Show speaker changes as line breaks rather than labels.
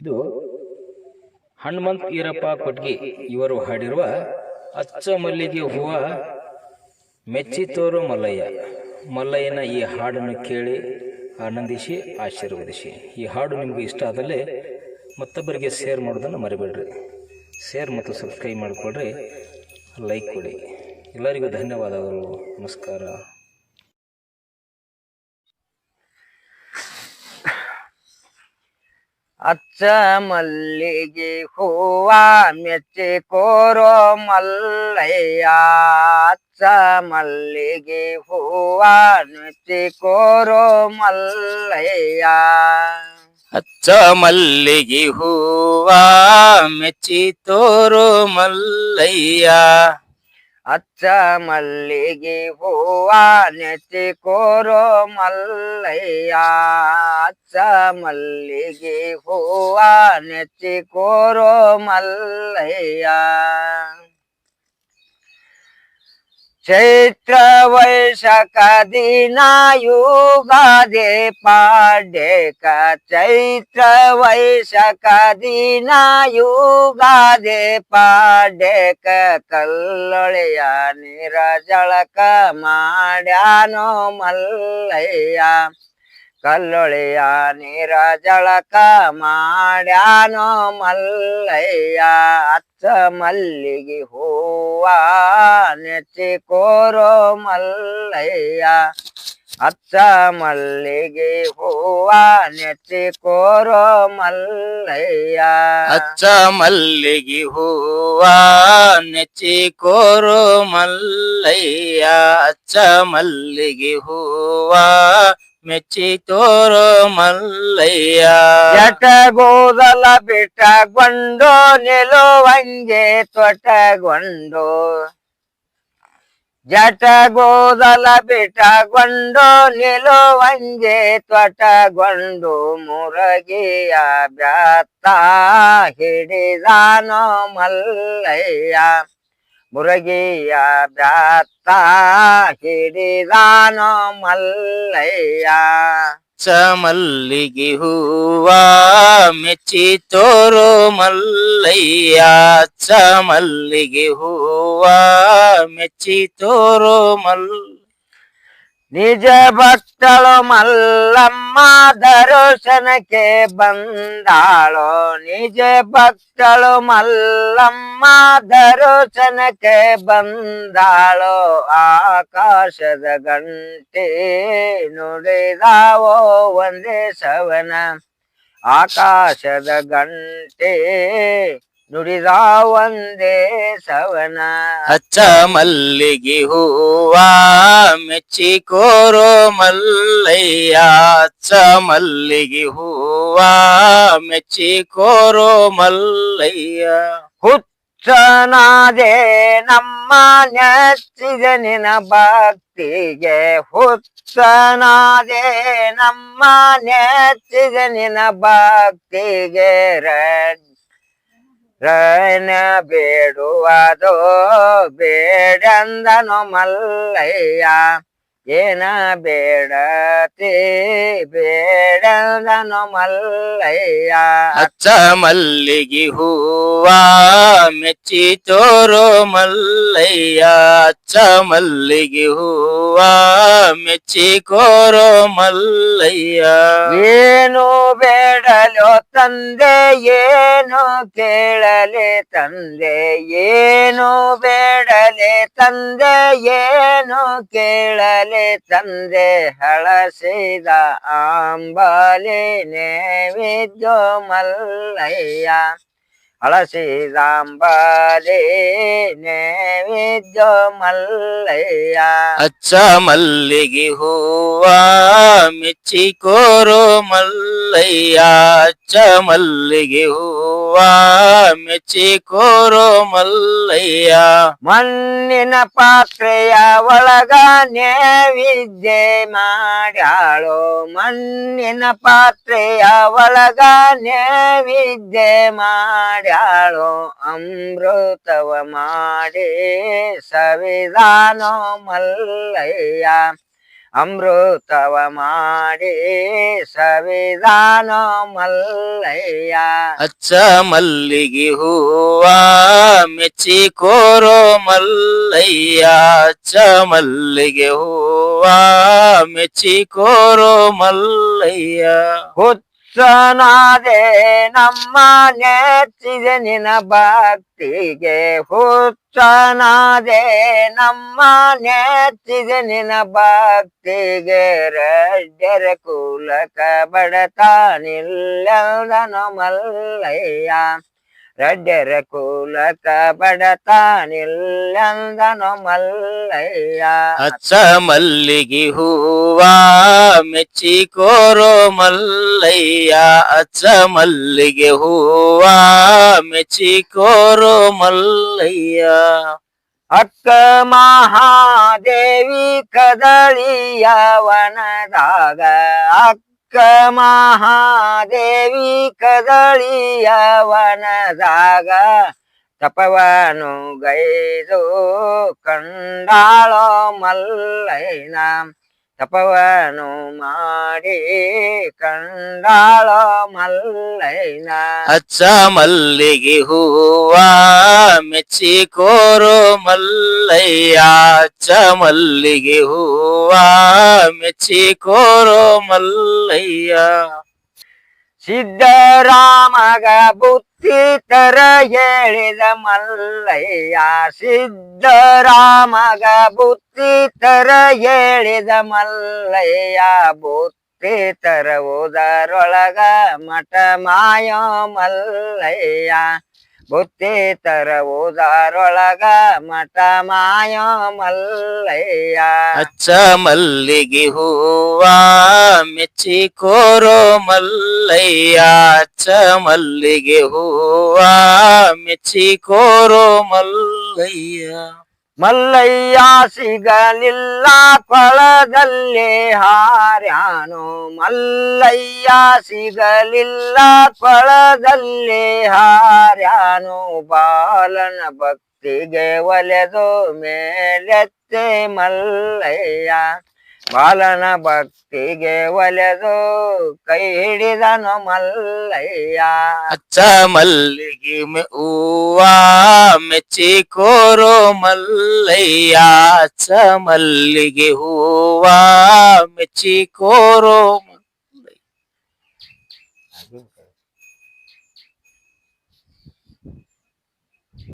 ಇದು ಹನುಮಂತ್ ಈರಪ್ಪ ಕೊಟ್ಗಿ ಇವರು ಹಾಡಿರುವ ಅಚ್ಚ ಮಲ್ಲಿಗೆ ಹೂವ ಮೆಚ್ಚಿತೋರು ಮಲ್ಲಯ್ಯ. ಮಲ್ಲಯ್ಯನ ಈ ಹಾಡನ್ನು ಕೇಳಿ ಆನಂದಿಸಿ, ಆಶೀರ್ವದಿಸಿ. ಈ ಹಾಡು ನಿಮಗೆ ಇಷ್ಟ ಆದಲ್ಲಿ ಮತ್ತೊಬ್ಬರಿಗೆ ಶೇರ್ ಮಾಡೋದನ್ನು ಮರಿಬೇಡ್ರಿ. ಶೇರ್ ಮತ್ತು ಸಬ್ಸ್ಕ್ರೈಬ್ ಮಾಡಿಕೊಡ್ರಿ ಲೈಕ್ ಕೊಡಿ. ಎಲ್ಲರಿಗೂ ಧನ್ಯವಾದಗಳು. ನಮಸ್ಕಾರ.
ಅಚ್ಚ ಮಲ್ಲಿಗೆ ಹೂವ ಮೆಚ್ಚಿ ಕೋರೋ ಮಲ್ಲಯ್ಯ ಅಚ್ಚ ಮಲ್ಲಿಗೆ ಹೂವ ಮೆಚ್ಚಿ ಕೋರೋ ಮಲ್ಲಯ್ಯ
ಅಚ್ಚ ಮಲ್ಲಿಗೆ ಹೂವ ಮೆಚ್ಚಿ ತೋರು ಮಲ್ಲಯ್ಯ
ಅಚ್ಚ ಮಲ್ಲಿಗೆ ಹೂವ ನೆಚ್ಚಿ ಕೋರೋ ಮಲ್ಲಯ್ಯ ಅಚ್ಚ ಮಲ್ಲಿಗೆ ಹೂವ ನೆಚ್ಚಿ ಕೋರೋ ಮಲ್ಲಯ್ಯ ಚೈತ್ರ ವೈಶಾಖ ದಿನ ಯುಗಾದೆ ಪಾಡ್ಯಕ ಚೈತ್ರ ವೈಶಾಖ ದಿನ ಯುಗಾದೆ ಪಾಡ್ಯಕ ಕಲ್ಲೊಳೆಯ ನೀರ ಜಳಕ ಮಾಡ್ಯಾನೋ ಮಲ್ಲಯ್ಯ ಕಲ್ಲೊಳೆಯ ನೀರ ಜಳಕ ಮಾಡ್ಯಾನೋ ಮಲ್ಲಯ್ಯ, ಅಚ್ಚ ಮಲ್ಲಿಗೆ ಹೂವ ನೆಚ್ಚಿ ಕೋರೋ ಮಲ್ಲಯ್ಯ, ಅಚ್ಚ ಮಲ್ಲಿಗೆ ಹೂವ ನೆಚ್ಚಿ ಕೋರೋ ಮಲ್ಲಯ್ಯ.
ಅಚ್ಚ ಮಲ್ಲಿಗೆ ಹೂವ ನೆಚ್ಚಿ ಕೋರೋ ಮಲ್ಲಯ್ಯ, ಅಚ್ಚ ಮಲ್ಲಿಗೆ ಹೂವ ಮೆಚ್ಚಿ ತೋರು ಮಲ್ಲಯ್ಯ.
ಜಟಗೋದಲ ಬಿಟ್ಟಗೊಂಡು ನಿಲುವಂಗೆ ತೊಟಗೊಂಡು. ಜಟಗೋದಲ ಬಿಟ್ಟಗೊಂಡು ನಿಲುವಂಗೆ ತೊಟಗೊಂಡು ಮುರಗಿಯ ಬ್ಯಾತ್ತ ಹಿಡಿದಾನೋ ಮಲ್ಲಯ್ಯ. ಮುರಗಿಯ ಬ್ಯಾತ್ತ ಹಿಡಿದಾನೋ ಮಲ್ಲಯ್ಯ
ಅಚ್ಚ ಮಲ್ಲಿಗೆ ಹೂವ ಮೆಚ್ಚಿ ತೋರು ಮಲ್ಲಯ್ಯ ಅಚ್ಚ ಮಲ್ಲಿಗೆ ಹೂವ ಮೆಚ್ಚಿ ತೋರು ಮಲ್
ನಿಜ ಭಕ್ತಳು ಮಲ್ಲಮ್ಮ ದರ್ಶನಕ್ಕೆ ಬಂದಾಳೋ ನಿಜ ಭಕ್ತಳು ಮಲ್ಲಮ್ಮ ದರ್ಶನಕ್ಕೆ ಬಂದಾಳೋ ಆಕಾಶದ ಗಂಟೆ ನುಡಿದಾವೋ ಒಂದೇ ಸವನ ಆಕಾಶದ ಗಂಟೆ ನುಡಿದ ಒಂದೇ ಸವನ.
ಅಚ್ಚ ಮಲ್ಲಿಗೆ ಹೂವ ಮೆಚ್ಚಿ ಕೋರು ಮಲ್ಲಯ್ಯ. ಅಚ್ಚ ಮಲ್ಲಿಗೆ ಹೂವ ಮೆಚ್ಚಿ ಕೋರು ಮಲ್ಲಯ್ಯ.
ಹುಚ್ಚನಾದೆ ನಮ್ಮ ನೆಚ್ಚಿದ ನಿನ ಭಕ್ತಿಗೆ. ಹುಚ್ಚನಾದೆ ನಮ್ಮ ನೆಚ್ಚಿದ ನಿನ ಭಕ್ತಿಗೆ. ರ- ರನ ಬೇಡುವದೋ ಬೇಡಂದನು ಮಲ್ಲಯ್ಯ. ಏನ ಬೇಡತಿ? ಬೇಡಂದನು ಮಲ್ಲಯ್ಯ.
ಅಚ್ಚ ಮಲ್ಲಿಗೆ ಹೂವ ಮೆಚ್ಚಿ ತೋರು ಮಲ್ಲಯ್ಯ. ಅಚ್ಚ ಮಲ್ಲಿಗೆ ಹೂವ ಮೆಚ್ಚಿ ಕೋರೋ ಮಲ್ಲಯ್ಯ.
ಏನು ಬೇಡಲೋ ತಂದೆ, ಏನು ಕೇಳಲೆ ತಂದೆ, ಏನು ಬೇಡಲೆ ತಂದೆ, ಏನು ಕೇಳಲೆ ತಂದೆ, ಹಳಸಿದ ಆಂಬಲೇ ನೇವಿದ್ಯೋ ಮಲ್ಲಯ್ಯ. ಹಳಸಿದಾಂಬಲೆ ನೇವಿದ್ಯೋ ಮಲ್ಲಯ್ಯ.
ಅಚ್ಚ ಮಲ್ಲಿಗೆ ಹೂವ ಮೆಚ್ಚಿ ಕೋರು ಮಲ್ಲಯ್ಯ. ಅಚ್ಚ ಮಲ್ಲಿಗೆ ಹೂವ ಮೆಚ್ಚಿ ಕೋರೋ ಮಲ್ಲಯ್ಯ.
ಮಣ್ಣಿನ ಪಾತ್ರೆಯ ಒಳಗ ನೇವಿದ್ಯೆ ಮಾಡ್ಯಾಳೋ. ಮಣ್ಣಿನ ಪಾತ್ರೆಯ ಒಳಗ ನೇವಿದ್ಯೆ ಮಾಡ್ಯಾಳೋ ಅಮೃತವ ಮಾಡಿ ಸವಿದಾನೋ ಮಲ್ಲಯ್ಯ. ಅಮೃತವ ಮಾಡಿ ಸವಿಧಾನ ಮಲ್ಲಯ್ಯ.
ಅಚ್ಚ ಮಲ್ಲಿಗೆ ಹೂವ ಮೆಚ್ಚಿ ಕೋರೋ ಮಲ್ಲಯ್ಯ. ಅಚ್ಚ ಮಲ್ಲಿಗೆ ಹೂವ ಮೆಚ್ಚಿ ಕೋರೋ ಮಲ್ಲಯ್ಯ
ಹುಚ್ಚನಾದೆ ನಮ್ಮ ನೆಚ್ಚಿದೆ ನಿನ ಭಕ್ತಿಗೆ. ಹುಚ್ಚನಾದೆ ನಮ್ಮ ನೆಚ್ಚಿದೆ ನಿನ ಭಕ್ತಿಗೆ. ರಡ್ಡರ ಕುಲಕ ಬಡತಾನಿಲ್ಲದನು ಮಲ್ಲಯ್ಯ. ರಡ್ಡರ ಕೂಲಕ ಬಡತಾನಿಲ್ಲಂದನು ಮಲ್ಲಯ್ಯ.
ಅಚ್ಚ ಮಲ್ಲಿಗೆ ಹೂವ ಮೆಚ್ಚಿ ಕೋರೋ ಮಲ್ಲಯ್ಯ. ಅಚ್ಚ ಮಲ್ಲಿಗೆ ಹೂವ ಮೆಚ್ಚಿ ಕೋರೋ ಮಲ್ಲಯ್ಯ.
ಅಕ್ಕ ಮಹಾದೇವಿ ಕದಳಿಯ ವನದಾಗ ಅಕ್ಕ ಮಹಾದೇವಿ ಕದಳಿಯ ವನದಾಗ ತಪವನು ಗೈದು ಕಂಡಾಳೋ ಮಲ್ಲೈನ ತಪವನು ಮಾಡಿ ಕಂಡಾಳ ಮಲ್ಲೈನ
ಅಚ್ಚ ಮಲ್ಲಿಗೆ ಹೂವ ಮೆಚ್ಚಿ ಕೋರು ಮಲ್ಲಯ್ಯ. ಅಚ್ಚ ಮಲ್ಲಿಗೆ ಹೂವ ಮೆಚ್ಚಿ ಕೋರು ಮಲ್ಲಯ್ಯ.
ಸಿದ್ದರಾಮಗ ಬುತ್ತಿ ತರ ಹೇಳಿದ ಮಲ್ಲಯ್ಯ ಸಿದ್ದರಾಮಗ ಬುತ್ತಿ ತರ ಹೇಳಿದ ಮಲ್ಲಯ್ಯ ಬುತ್ತಿ ತರ ಓದರೊಳಗ ಮಠ ಮಾಯ ಮಲ್ಲಯ್ಯ ಬುತ್ತಿ ಓದಾರೊಳಗ ಮಟ ಮಾಯ ಮಲ್ಲಯ್ಯ.
ಅಚ್ಚ ಮಲ್ಲಿಗೆ ಹೂವ ಮೆಚ್ಚಿ ಕೋರೋ ಮಲ್ಲಯ್ಯ. ಅಚ್ಚ ಮಲ್ಲಿಗೆ ಹೂವ ಮೆಚ್ಚಿ ಕೋರೋ ಮಲ್ಲಯ್ಯ.
ಮಲ್ಲಯ್ಯ ಸಿಗಲಿಲ್ಲ ಕೊಳದಲ್ಲಿ ಹಾರ್ಯಾನು. ಮಲ್ಲಯ್ಯ ಸಿಗಲಿಲ್ಲ ಕೊಳದಲ್ಲಿ ಹಾರ್ಯಾನು. ಬಾಲನ ಭಕ್ತಿಗೆ ಒಲೆದು ಮೇಲೆತ್ತೆ ಮಲ್ಲಯ್ಯ. ಬಾಲನ ಭಕ್ತಿಗೆ ಒಲೆದು ಕೈ ಹಿಡಿದನು ಮಲ್ಲಯ್ಯ.
ಅಚ್ಚ ಮಲ್ಲಿಗೆ ಹೂವ ಮೆಚ್ಚಿ ಕೋರೋ ಮಲ್ಲಯ್ಯ. ಅಚ್ಚ ಮಲ್ಲಿಗೆ ಹೂವ ಮೆಚ್ಚಿ ಕೋರೋ